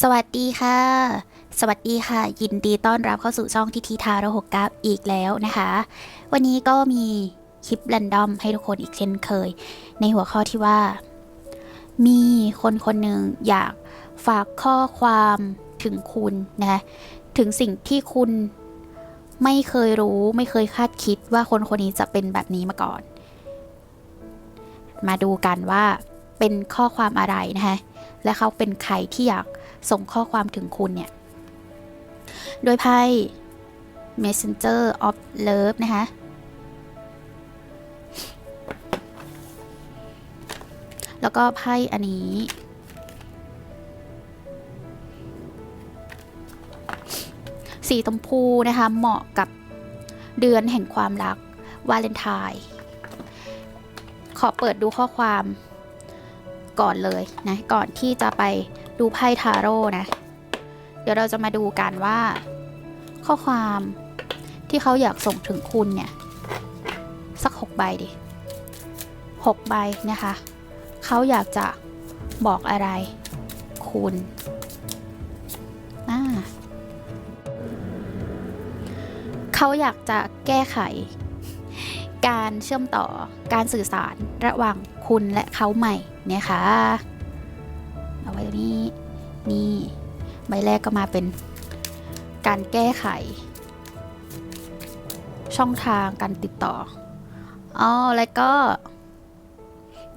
สวัสดีค่ะ สวัสดีค่ะ ยินดีต้อนรับเข้าสู่ช่องทิทีทาร์หกกับอีกแล้วนะคะ วันนี้ก็มีคลิปแรนดอมให้ทุกคนอีกเช่นเคย ในหัวข้อที่ว่า มีคนคนหนึ่งอยากฝากข้อความถึงคุณนะคะถึงสิ่งที่คุณไม่เคยรู้ไม่เคยคาดคิดว่าคนคนนี้จะเป็นแบบนี้มาก่อน มาดูกันว่าเป็นข้อความอะไรนะคะและเขาเป็นใครที่อยาก ส่งข้อความถึงคุณเนี่ย โดยไพ่ Messenger of Love นะคะแล้วก็ไพ่อันนี้ สีชมพูนะคะ เหมาะกับเดือนแห่งความรัก วาเลนไทน์ขอเปิดดูข้อความก่อนเลยนะ ก่อนที่จะไป ดูไพ่ทาโร่นะ เดี๋ยวเราจะมาดูกันว่า ข้อความที่เขาอยากส่งถึงคุณเนี่ย สักหกใบดิหกใบนะคะ เขาอยากจะบอกอะไร คุณอ่าเขาอยากจะแก้ไข การเชื่อมต่อการสื่อสารระหว่างคุณและเขาใหม่เนี่ยค่ะ นี้นี่ ใบแรกก็มาเป็นการแก้ไข ช่องทางการติดต่ออ๋อแล้วก็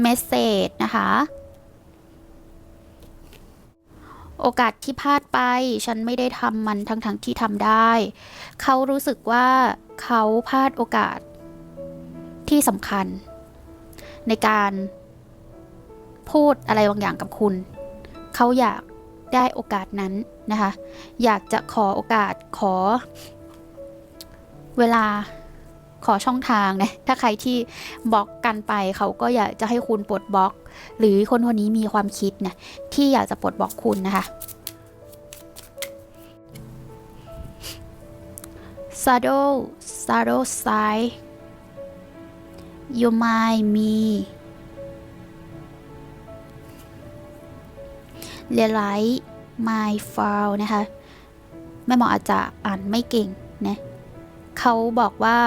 เมสเซจนะคะ โอกาสที่พลาดไป ฉันไม่ได้ทำมันทั้งๆทที่ทำได้ เขารู้สึกว่าเขาพลาดโอกาสที่สำคัญ ในการพูดอะไรบางอย่างกับคุณ เขาอยากได้โอกาสนั้นนะคะ อยากจะขอโอกาสขอ เวลาขอช่องทางนะ ถ้าใครที่บล็อกกันไปเขาก็อยากจะให้คุณปลดบล็อก หรือคนคนนี้มีความคิดนะที่อยากจะปลดบล็อกคุณนะคะ Saddle Saddle side You might me realize my fall นะคะแม่หมออาจจะอ่านไม่เก่งนะเขาบอกว่า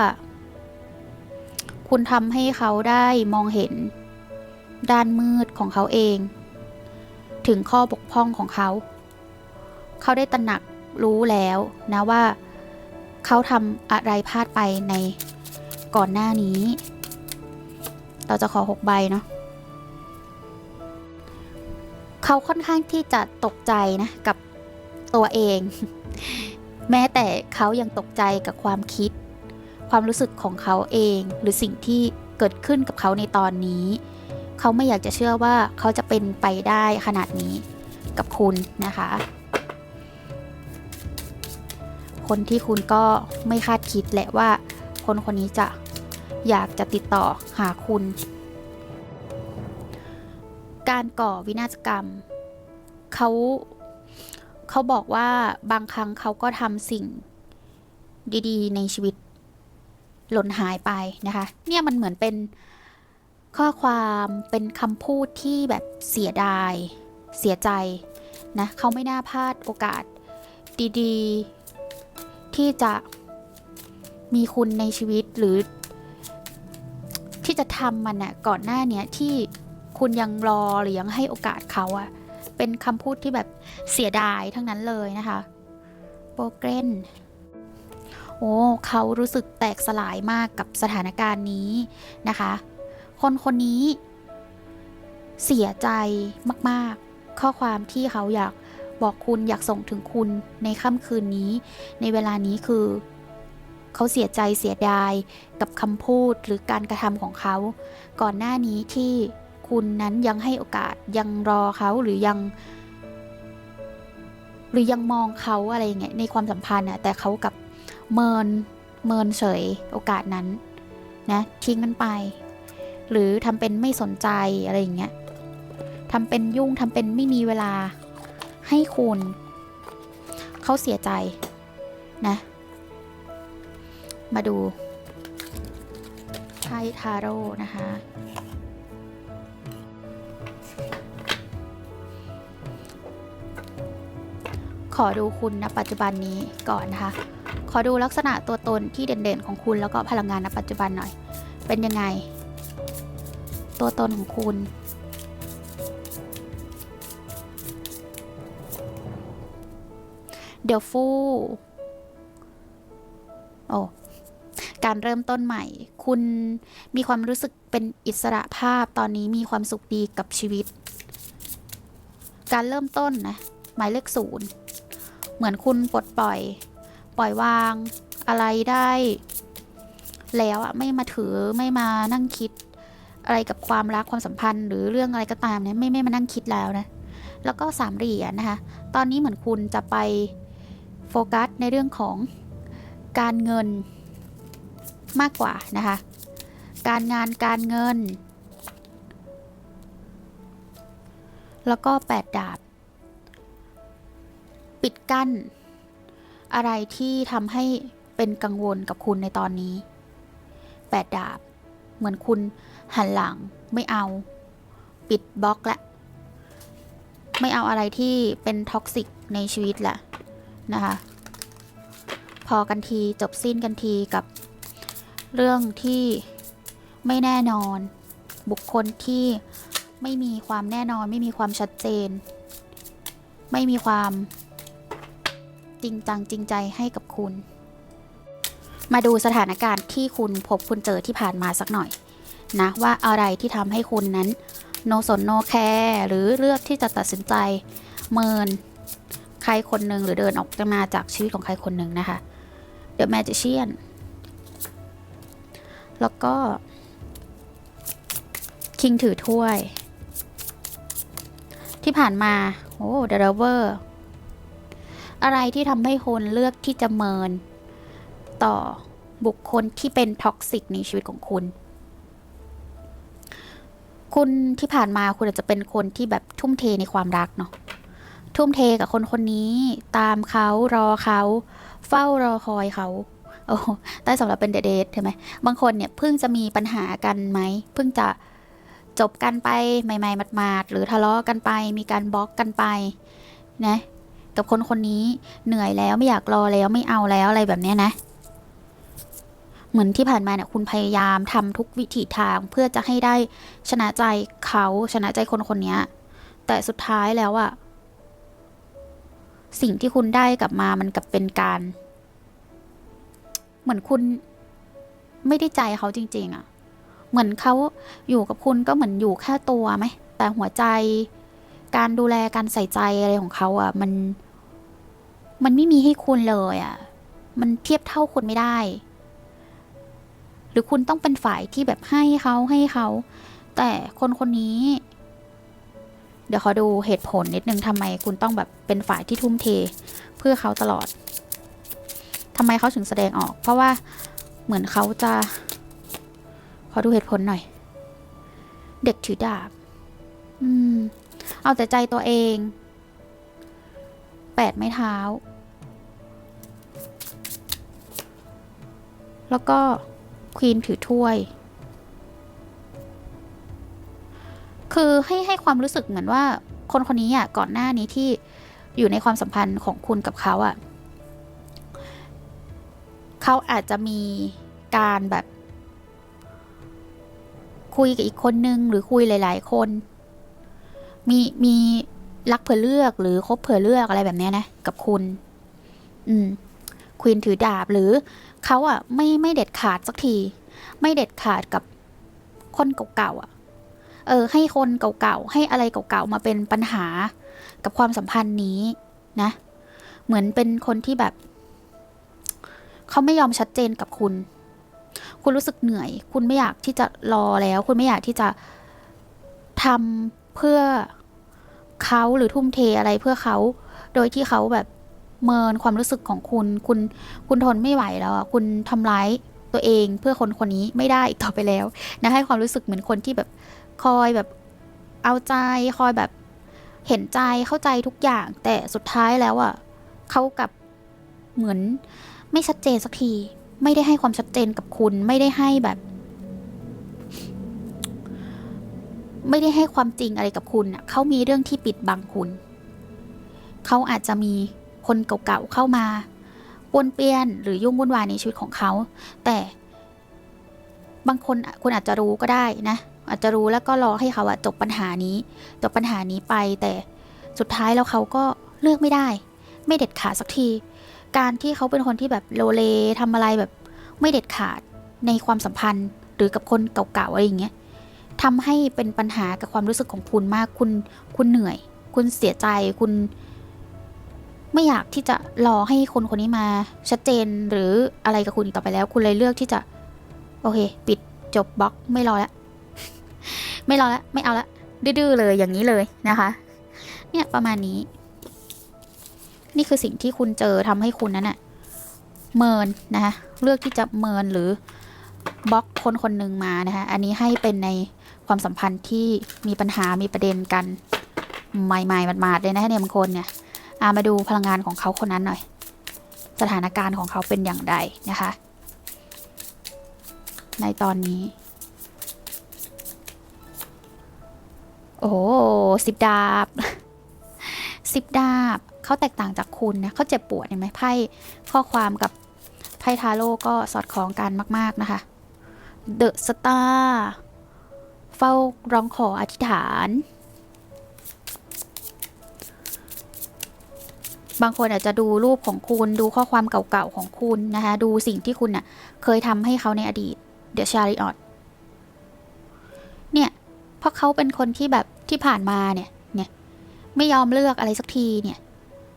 คุณทำให้เขาได้มองเห็น ด้านมืดของเขาเอง ถึงข้อบกพร่องของเขา เขาได้ตระหนักรู้แล้วนะว่า เขาทำอะไรพลาดไปในก่อนหน้านี้ เราจะขอหกใบเนาะ เขาค่อนข้างที่จะตกใจนะกับตัวเอง แม้แต่เขายังตกใจกับความคิด ความรู้สึกของเขาเอง หรือสิ่งที่เกิดขึ้นกับเขาในตอนนี้ เขาไม่อยากจะเชื่อว่าเขาจะเป็นไปได้ขนาดนี้กับคุณนะคะ คนที่คุณก็ไม่คาดคิดแหละว่า คนคนนี้จะอยากจะติดต่อหาคุณ การก่อวินาศกรรมเขาเขาบอกว่าบางครั้งเขาก็ทำสิ่งดีๆ ในชีวิต หล่นหายไปนะคะ เนี่ยมันเหมือนเป็นข้อความเป็นคำพูดที่แบบเสียดาย เสียใจนะเขาไม่น่าพลาดโอกาสดีๆ ที่จะมีคุณในชีวิตหรือ ที่จะทำมันน่ะก่อนหน้าเนี้ยที่ คุณยังรอหรือยังให้โอกาสเขาอะเป็นคำพูดที่แบบเสียดายทั้งนั้นเลยนะคะโปรเกรนโอ้เขารู้สึกแตกสลายมากกับสถานการณ์นี้นะคะ คนคนนี้เสียใจมากๆ ข้อความที่เขาอยากบอกคุณอยากส่งถึงคุณในค่ำคืนนี้ ในเวลานี้คือ เขาเสียใจเสียดายกับคำพูดหรือการกระทำของเขา ก่อนหน้านี้ที่ คุณนั้นยังให้โอกาสยังรอเขาหรือยัง หรือยังมองเขาอะไรอย่างเงี้ยในความสัมพันธ์อะแต่เขากับเมินเมินเฉยโอกาสนั้นนะทิ้งมันไป หรือทำเป็นไม่สนใจอะไรอย่างเงี้ยทำเป็นยุ่งทำเป็นไม่มีเวลาให้คุณเขาเสียใจนะ มาดูไพ่ทาโร่นะคะ ขอดูคุณณปัจจุบันนี้ก่อนนะคะ ขอดูลักษณะตัวตนที่เด่นๆ ของคุณแล้วก็พลังงานณปัจจุบันหน่อย เป็นยังไง ตัวตนของคุณ เดี๋ยวฟูโอ้การเริ่มต้นใหม่ คุณมีความรู้สึกเป็นอิสระภาพตอนนี้มีความสุขดีกับชีวิต การเริ่มต้นนะ หมายเลขศูนย์ เหมือนคุณปลดปล่อย ปล่อยวางอะไรได้ แล้วอะไม่มาถือไม่มานั่งคิด อะไรกับความรักความสัมพันธ์ หรือเรื่องอะไรก็ตามเนี่ยไม่ไม่มานั่งคิดแล้วนะแล้วก็สามเหรียญนะคะตอนนี้เหมือนคุณจะไปโฟกัสในเรื่องของการเงินมากกว่านะคะ การงานการเงิน แล้วก็แปดดาบ ปิดกั้น อะไรที่ทำให้เป็นกังวลกับคุณในตอนนี้แปดดาบ เหมือนคุณหันหลังไม่เอา ปิดบล็อกละไม่เอาอะไรที่เป็นท็อกซิกในชีวิตละนะคะพอกันทีจบสิ้นกันทีกับเรื่องที่ไม่แน่นอน บุคคลที่ไม่มีความแน่นอน ไม่มีความชัดเจน ไม่มีความ จริงจังจริงใจให้กับคุณ มาดูสถานการณ์ที่คุณพบคุณเจอที่ผ่านมาสักหน่อยนะว่าอะไรที่ทำให้คุณนั้นโนสนโนแคร์หรือเลือกที่จะตัดสินใจเมินใครคนหนึ่งหรือเดินออกมาจากชีวิตของใครคนหนึ่งนะคะ The Magician แล้วก็คิงถือถ้วย ที่ผ่านมา โอ้ The Lover อ อะไรที่ทำให้คนเลือกที่จะเมิน ต่อบุคคลที่เป็นท็อกซิกในชีวิตของคุณ คุณที่ผ่านมาคุณอาจจะเป็นคนที่แบบทุ่มเทในความรักเนาะทุ่มเทกับคนคนนี้ตามเขารอเขาเฝ้ารอคอยเขาโอ้ได้สำหรับเป็นเดทใช่ไหมบางคนเนี่ยเพิ่งจะมีปัญหากันไหมเพิ่งจะจบกันไปใหม่ๆหมาดๆหรือทะเลาะกันไป มีการบล็อกกันไปนะ กับคนคนนี้ เหนื่อยแล้วไม่อยากรอแล้วไม่เอาแล้วอะไรแบบนี้นะ เหมือนที่ผ่านมาเนี่ยคุณพยายามทำทุกวิถีทางเพื่อจะให้ได้ชนะใจเขาชนะใจคนคนนี้แต่สุดท้ายแล้วอะสิ่งที่คุณได้กลับมามันกลับเป็นการ เหมือนคุณไม่ได้ใจเขาจริง ๆอะเหมือนเขาอยู่กับคุณก็เหมือนอยู่แค่ตัวไหมแต่หัวใจการดูแลการใส่ใจอะไรของเขาอะมัน มันไม่มีให้คุณเลยอะมันเทียบเท่าคุณไม่ได้ หรือคุณต้องเป็นฝ่ายที่แบบให้เขาให้เขา แต่คนคนนี้ เดี๋ยวขอดูเหตุผลนิดนึงทำไมคุณต้องแบบเป็นฝ่ายที่ทุ่มเท เพื่อเขาตลอดทำไมเขาถึงแสดงออก เพราะว่าเหมือนเขาจะ ขอดูเหตุผลหน่อย เด็กถือดาบ อืม เอาแต่ใจตัวเอง แปดไม้เท้า แล้วก็ควีนถือถ้วย คือให้ให้ความรู้สึกเหมือนว่าคนคนนี้อะก่อนหน้านี้ที่อยู่ในความสัมพันธ์ของคุณกับเขาอะเขาอาจจะมีการแบบ คุยกับอีกคนนึง หรือคุยหลาย ๆ คน มีมีรักเผื่อเลือกหรือคบเผื่อเลือกอะไรแบบนี้นะ กับคุณ อืม ควีนถือดาบหรือเขาอะไม่ไม่เด็ดขาดสักที ไม่เด็ดขาดกับคนเก่าๆอะเออให้คนเก่าๆให้อะไรเก่าๆมาเป็นปัญหากับความสัมพันธ์นี้นะ เหมือนเป็นคนที่แบบเขาไม่ยอมชัดเจนกับคุณ คุณรู้สึกเหนื่อย คุณไม่อยากที่จะรอแล้ว คุณไม่อยากที่จะทำเพื่อเขาหรือทุ่มเทอะไรเพื่อเขา โดยที่เขาแบบ เมินความรู้สึกของคุณ คุณคุณทนไม่ไหวแล้วอะคุณทำร้ายตัวเองเพื่อคนคนนี้ไม่ได้อีกต่อไปแล้วนะให้ความรู้สึกเหมือนคนที่แบบคอยแบบเอาใจคอยแบบเห็นใจเข้าใจทุกอย่าง แต่สุดท้ายแล้วอะเขากับเหมือนไม่ชัดเจนสักที ไม่ได้ให้ความชัดเจนกับคุณไม่ได้ให้แบบ ไม่ได้ให้ความจริงอะไรกับคุณอะเขามีเรื่องที่ปิดบังคุณ เขาอาจจะมี คนเก่าๆเข้ามาวนเปียนหรือยุ่งวุ่นวายในชีวิตของเขา แต่บางคนคุณอาจจะรู้ก็ได้นะ อาจจะรู้แล้วก็รอให้เขาอะจบปัญหานี้จบปัญหานี้ไป แต่สุดท้ายแล้วเขาก็เลือกไม่ได้ ไม่เด็ดขาดสักที การที่เขาเป็นคนที่แบบโลเลทำอะไรแบบไม่เด็ดขาดในความสัมพันธ์ หรือกับคนเก่าๆอะไรอย่างเงี้ยทำให้เป็นปัญหากับความรู้สึกของคุณมากคุณคุณเหนื่อย คุณเสียใจคุณ ไม่อยากที่จะรอให้คนคนนี้มา ชัดเจนหรืออะไรกับคุณอีกต่อไปแล้ว คุณเลยเลือกที่จะ โอเค ปิดจบบล็อกไม่รอแล้วไม่รอแล้วไม่เอาละดื้อเลยอย่างนี้เลยนะคะ เนี่ยประมาณนี้ นี่คือสิ่งที่คุณเจอทำให้คุณนั้นอะเมินนะคะเลือกที่จะเมินหรือบล็อกคนคนหนึ่งมานะคะอันนี้ให้เป็นในความสัมพันธ์ที่มีปัญหามีประเด็นกันใหม่ๆหมาดๆเลยนะเนี่ยบางคนเนี่ยามาดูพลังงานของเขาคนนั้นหน่อย สถานการณ์ของเขาเป็นอย่างไรนะคะ ในตอนนี้ โอ้โหสิบดาบสิบดาบเขาแตกต่างจากคุณนะเขาเจ็บปวดเห็นไหมไพ่ข้อความกับไพ่ทาโร่ก็สอดคล้องกันมาก ๆ นะคะเดอะสตาร์เฝ้าร้องขออธิษฐาน บางคนอาจจะดูรูปของคุณดูข้อความเก่าๆของคุณนะคะ ดูสิ่งที่คุณน่ะเคยทำให้เขาในอดีต The Chariot เนี่ย เพราะเขาเป็นคนที่แบบที่ผ่านมาเนี่ยเนี่ยไม่ยอมเลือกอะไรสักทีเนี่ย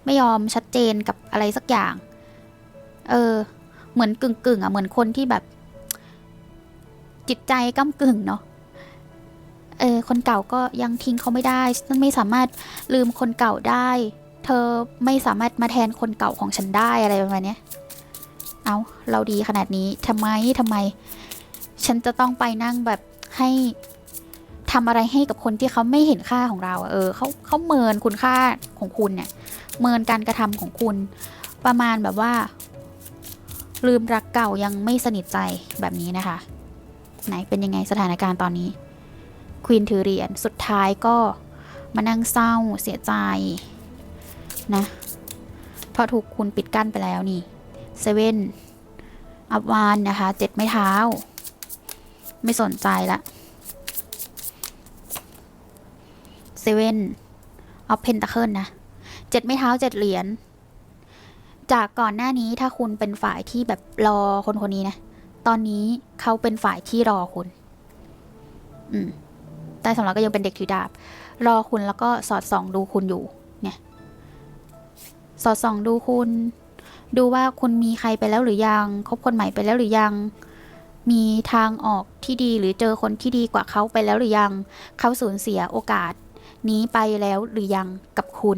ไม่ยอมชัดเจนกับอะไรสักอย่าง เออ เหมือนกึ่งกึ่งๆอะเหมือนคนที่แบบ จิตใจก้ากึ่งเนาะเออคนเก่าก็ยังทิ้งเขาไม่ได้ ไม่สามารถลืมคนเก่าได้ เธอไม่สามารถมาแทนคนเก่าของฉันได้อะไรประมาณนี้เอาเราดีขนาดนี้ทำไมทำไม ฉันจะต้องไปนั่งแบบให้ทำอะไรให้กับคนที่เขาไม่เห็นค่าของเราเออเขาเขาเมินคุณค่าของคุณเนี่ย เมินการกระทำของคุณ ประมาณแบบว่า ลืมรักเก่ายังไม่สนิทใจแบบนี้นะคะ ไหนเป็นยังไงสถานการณ์ตอนนี้ควีนถือเหรียญสุดท้ายก็มานั่งเศร้าเสียใจ นะ เพราะถูกคุณปิดกั้นไปแล้วนี่เซเว่นอัพวานนะคะเจ็ดไม้เท้า ไม่สนใจละเซเว่นเอาเพนตะเคิลนะเจ็ดไม้เท้าเจ็ดเหรียญจากก่อนหน้านี้ถ้าคุณเป็นฝ่ายที่แบบรอคนคนนี้นะ ตอนนี้เขาเป็นฝ่ายที่รอคุณ อืม แต่สำหรับก็ยังเป็นเด็กถือดาบ รอคุณแล้วก็สอดส่องดูคุณอยู่ สอดส่องดูคุณ ดูว่าคุณมีใครไปแล้วหรือยังคบคนใหม่ไปแล้วหรือยัง มีทางออกที่ดีหรือเจอคนที่ดีกว่าเขาไปแล้วหรือยัง เขาสูญเสียโอกาส นี้ไปแล้วหรือยังกับคุณ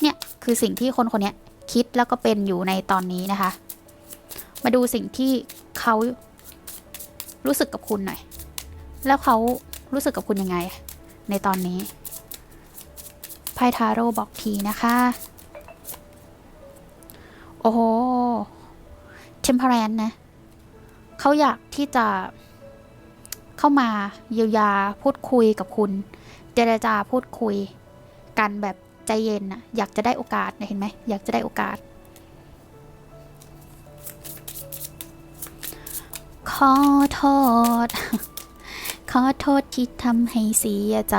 เนี่ยคือสิ่งที่คนคนนี้คิดแล้วก็เป็นอยู่ในตอนนี้นะคะ มาดูสิ่งที่เขารู้สึกกับคุณหน่อย แล้วเขารู้สึกกับคุณยังไง ในตอนนี้ไพ่ทาโร่บอกทีนะคะ โอ้โหเทมเพลนนะ เขาอยากที่จะเข้ามาเยียวยาพูดคุยกับคุณ เจรจาพูดคุย กันแบบใจเย็นนะอยากจะได้โอกาสนะเห็นไหมอยากจะได้โอกาส ขอโทษ ขอโทษที่ทำให้เสียใจ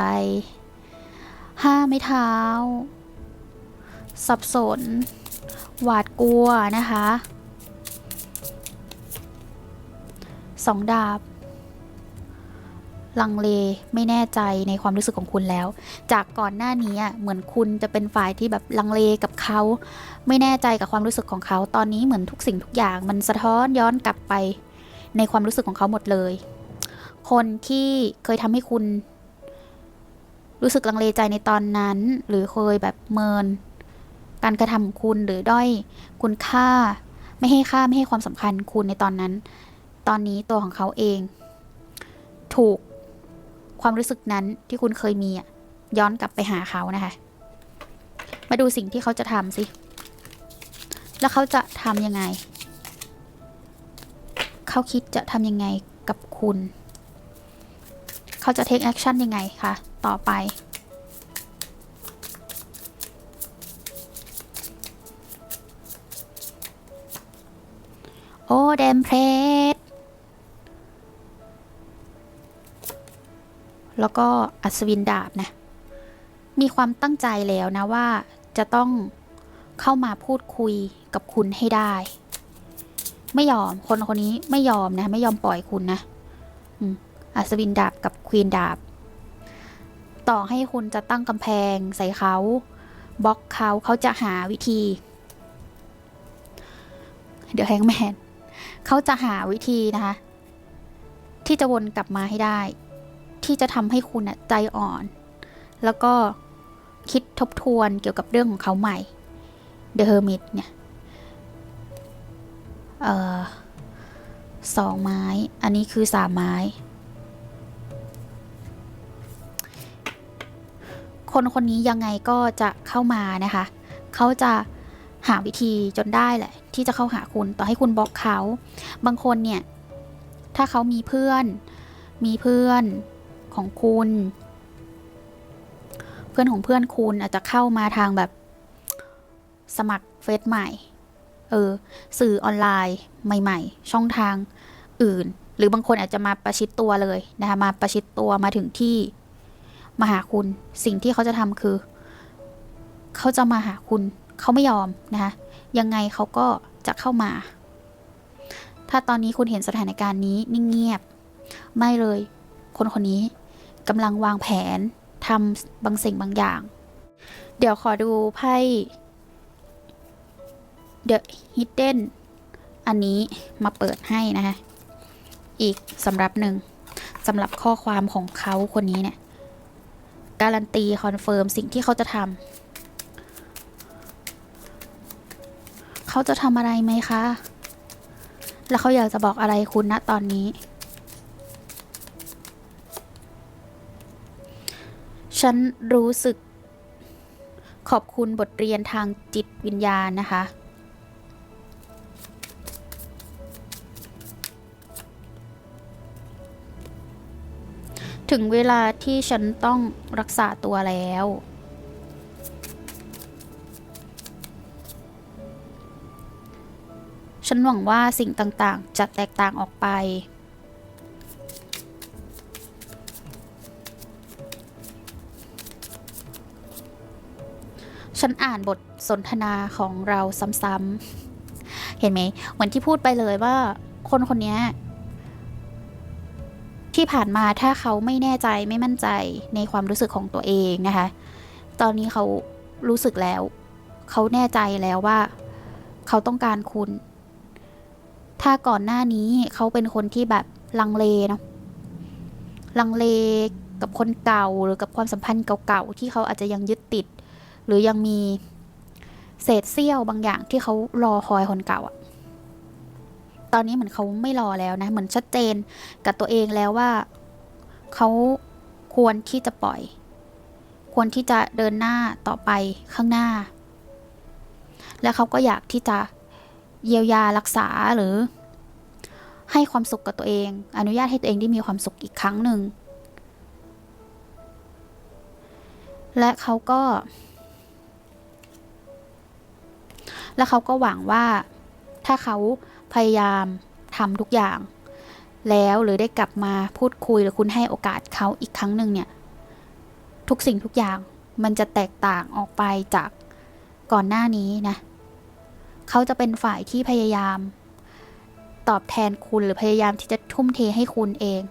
ห้าไม่เท้า สับสน หวาดกลัวนะคะสองดาบ ลังเลไม่แน่ใจในความรู้สึกของคุณแล้ว จากก่อนหน้านี้เหมือนคุณจะเป็นฝ่ายที่แบบลังเลกับเขา ไม่แน่ใจกับความรู้สึกของเขา ตอนนี้เหมือนทุกสิ่งทุกอย่างมันสะท้อนย้อนกลับไปในความรู้สึกของเขาหมดเลย คนที่เคยทำให้คุณ รู้สึกลังเลใจในตอนนั้น หรือเคยแบบเมิน การกระทำของคุณหรือด้อยคุณค่า ไม่ให้ค่าไม่ให้ความสำคัญคุณในตอนนั้น ตอนนี้ตัวของเขาเอง ถูกความรู้สึกนั้นที่คุณเคยมีย้อนกลับไปหาเขานะคะ มาดูสิ่งที่เขาจะทำสิ แล้วเขาจะทำยังไง เขาคิดจะทำยังไงกับคุณ เขาจะ take action ยังไงคะ ต่อไป อ้แดมเพลสแล้วก็อัศวินดาบนะ มีความตั้งใจแล้วนะว่าจะต้องเข้ามาพูดคุยกับคุณให้ได้ ไม่ยอมคนคนนี้ไม่ยอมนะ ไม่ยอมปล่อยคุณนะอัศวินดาบกับควีนดาบ ต่อให้คุณจะตั้งกำแพงใส่เขาบล็อกเขาเขาจะหาวิธี เดี๋ยวแฮงแมน เขาจะหาวิธีนะคะ ที่จะวนกลับมาให้ได้ ที่จะทำให้คุณใจอ่อน แล้วก็คิดทบทวนเกี่ยวกับเรื่องของเขาใหม่ The Hermit เนี่ยเอ่อสองไม้ อันนี้คือสามไม้ คนคนนี้ยังไงก็จะเข้ามานะคะ เขาจะ หาวิธีจนได้แหละ ที่จะเข้าหาคุณต่อให้คุณบล็อกเขา บางคนเนี่ย ถ้าเขามีเพื่อน มีเพื่อนของคุณ เพื่อนของเพื่อนคุณอาจจะเข้ามาทางแบบ สมัครเฟซใหม่ เออ สื่อออนไลน์ใหม่ ๆ ช่องทางอื่น หรือบางคนอาจจะมาประชิดตัวเลยนะคะมาประชิดตัวมาถึงที่มาหาคุณ สิ่งที่เขาจะทำคือ เขาจะมาหาคุณ เขาไม่ยอมนะคะยังไงเขาก็จะเข้ามา ถ้าตอนนี้คุณเห็นสถานการณ์นี้นิ่งเงียบ ไม่เลย คนคนนี้กำลังวางแผนทำบางสิ่งบางอย่าง เดี๋ยวขอดูไพ่ The Hidden อันนี้มาเปิดให้นะคะอีกสำหรับหนึ่งสำหรับข้อความของเขาคนนี้เนี่ย การันตีคอนเฟิร์มสิ่งที่เขาจะทำ เขาจะทำอะไรไหมคะ แล้วเขาอยากจะบอกอะไรคุณณตอนนี้ ฉันรู้สึกขอบคุณบทเรียนทางจิตวิญญาณนะคะ ถึงเวลาที่ฉันต้องรักษาตัวแล้ว ฉันหวังว่าสิ่งต่างๆ จะแตกต่างออกไป ฉันอ่านบทสนทนาของเราซ้ำๆ เห็นไหมเหมือนที่พูดไปเลยว่า คนคนนี้ที่ผ่านมาถ้าเขาไม่แน่ใจไม่มั่นใจในความรู้สึกของตัวเองนะคะ ตอนนี้เขารู้สึกแล้ว เขาแน่ใจแล้วว่า เขาต้องการคุณ ถ้าก่อนหน้านี้เขาเป็นคนที่แบบลังเลเนาะลังเลกับคนเก่าหรือกับความสัมพันธ์เก่าๆที่เขาอาจจะยังยึดติด หรือยังมีเศษเสี้ยวบางอย่างที่เขารอคอยคนเก่าอะตอนนี้เหมือนเขาไม่รอแล้วนะ เหมือนชัดเจนกับตัวเองแล้วว่าเขาควรที่จะปล่อย ควรที่จะเดินหน้าต่อไปข้างหน้า และเขาก็อยากที่จะ เยียวยารักษาหรือ ให้ความสุขกับตัวเอง อนุญาตให้ตัวเองได้มีความสุขอีกครั้งหนึ่ง และเขาก็ และเขาก็หวังว่าถ้าเขาพยายามทำทุกอย่าง แล้วหรือได้กลับมาพูดคุยหรือคุณให้โอกาสเขาอีกครั้งหนึ่งเนี่ย ทุกสิ่งทุกอย่างมันจะแตกต่างออกไปจากก่อนหน้านี้นะ เขาจะเป็นฝ่ายที่พยายาม ตอบแทนคุณหรือพยายามที่จะทุ่มเทให้คุณเอง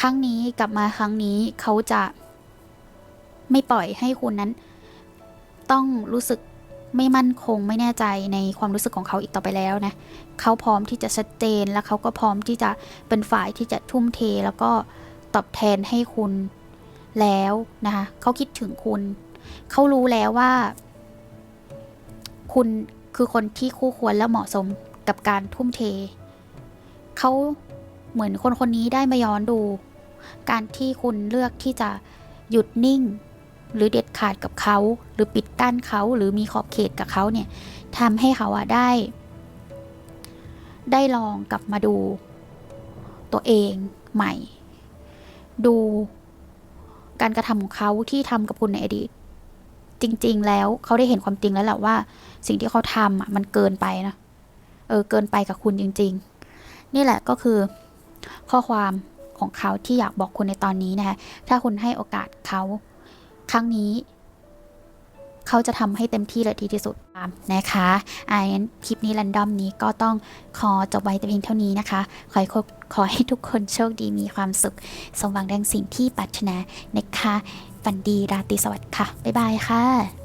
ครั้งนี้กลับมาครั้งนี้เขาจะ ไม่ปล่อยให้คุณนั้น ต้องรู้สึกไม่มั่นคงไม่แน่ใจในความรู้สึกของเขาอีกต่อไปแล้วนะเขาพร้อมที่จะชัดเจนและเขาก็พร้อมที่จะเป็นฝ่ายที่จะทุ่มเทแล้วก็ตอบแทนให้คุณแล้วนะคะเขาคิดถึงคุณ เขารู้แล้วว่า คุณ คือคนที่คู่ควรและเหมาะสมกับการทุ่มเท เขาเหมือนคนคนนี้ได้มาย้อนดู การที่คุณเลือกที่จะหยุดนิ่ง หรือเด็ดขาดกับเขา หรือปิดกั้นเขาหรือมีขอบเขตกับเขาเนี่ยทำให้เขาอะได้ ได้ลองกลับมาดู ตัวเองใหม่ ดูการกระทำของเขาที่ทำกับคุณในอดีต จริง ๆ แล้วเขาได้เห็นความจริงแล้วแหละว่า สิ่งที่เขาทำอะมันเกินไปนะเออเกินไปกับคุณจริง ๆ นี่แหละก็คือ ข้อความของเขาที่อยากบอกคุณในตอนนี้นะคะถ้าคุณให้โอกาสเขาครั้งนี้ เขาจะทำให้เต็มที่และดีที่สุดตามนะคะอ่างั้นคลิปนี้รันดอมนี้ก็ต้องขอจบไว้แต่เพียงเท่านี้นะคะ ขอให้ขอให้ทุกคนโชคดีมีความสุข สมหวังดังสิ่งที่ปรารถนานะคะ ฝันดีราตรีสวัสดิ์ค่ะ บ๊ายบายค่ะ